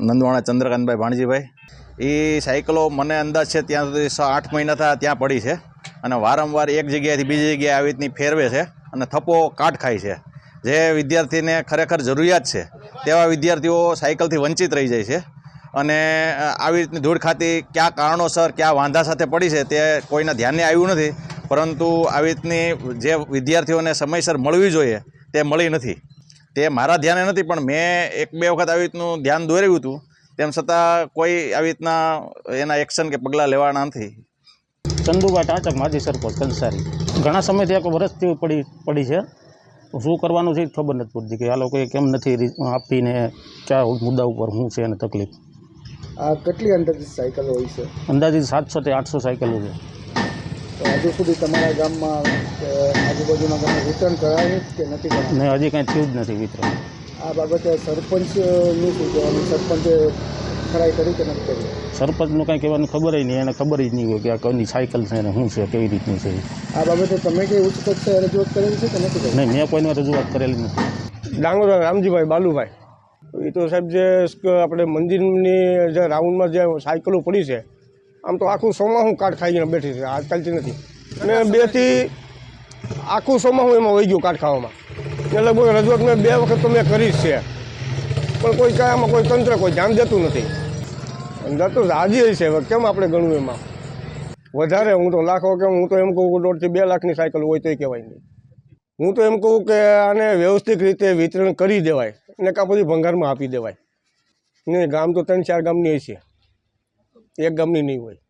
નંદવાણા ચંદ્રકાંતભાઈ ભાણજીભાઈ. એ સાયકલો મને અંદાજ છે ત્યાં સુધી સ આઠ મહિના થયા ત્યાં પડી છે. અને વારંવાર એક જગ્યાએથી બીજી જગ્યાએ આવી રીતની ફેરવે છે અને થપ્પો કાટ ખાય છે. જે વિદ્યાર્થીને ખરેખર જરૂરિયાત છે તેવા વિદ્યાર્થીઓ સાયકલથી વંચિત રહી જાય છે. અને આવી રીતની ધૂળ ખાતી કયા કારણોસર કયા વાંધા સાથે પડી છે તે કોઈના ધ્યાને આવ્યું નથી. પરંતુ આવી રીતની જે વિદ્યાર્થીઓને સમયસર મળવી જોઈએ તે મળી નથી. તે મારા ધ્યાને નથી પણ મેં એક બે વખત આવી રીતનું ધ્યાન દોર્યું હતું. તેમ છતાં કોઈ આવી રીતના એના એક્શન કે પગલાં લેવાના નથી. ચંદુભાઈ ટાંચક માજી સરપંચ કંસારી. ઘણા સમયથી એક વર્ષથી પડી પડી છે. શું કરવાનું છે એ જ ખબર નથી પડતી કે આ લોકોએ કેમ નથી આપીને કયા મુદ્દા ઉપર શું છે એને તકલીફ. આ કેટલી અંદાજિત સાયકલો હોય છે? અંદાજિત સાતસો થી આઠસો સાયકલો છે. તો હજુ સુધી તમારા ગામમાં કે તમે વિતરણ કરાયું કે નથી કરાયું નહીં હજી કાંઈ થયું જ નથી વિતરણ આ બાબતે સરપંચનું શું કહેવાનું? સરપંચે ખરાઈ કરી કે નથી કરી? સરપંચનું કાંઈ કહેવાની ખબર જ નહીં એને ખબર જ નહીં હોય કે આ કોની સાયકલ છે અને શું છે કેવી રીતની છે. આ બાબતે તમે કંઈ ઉચ્ચ કક્ષાએ રજૂઆત કરેલી છે કે નથી કરી નહીં મેં કોઈને રજૂઆત કરેલી નથી. ડાંગોર રામજીભાઈ બાલુભાઈ. એ તો સાહેબ જે આપણે મંદિરની જે રાઉન્ડમાં જે સાયકલો પડી છે આમ તો આખું સોમાહું કાટ ખાઈને બેઠી છે આજકાલથી નથી. અને બેથી આખું સોમાહું એમાં વહી ગયું કાઠખાવામાં એ લગભગ રજૂઆત મેં બે વખત તો મેં કરી જ છે. પણ કોઈ કાંઈ કોઈ તંત્ર કોઈ ધ્યાન દેતું નથી. અંદર તો રાજી છે કેમ આપણે ગણવું એમાં? વધારે હું તો લાખો કે હું તો એમ કહું કે દોઢથી બે લાખની સાયકલ હોય તોય કહેવાય નહીં. હું તો એમ કહું કે આને વ્યવસ્થિત રીતે વિતરણ કરી દેવાય ને કાં પછી ભંગારમાં આપી દેવાય. નહીં ગામ તો ત્રણ ચાર ગામની છે એક ગામની નહીં હોય.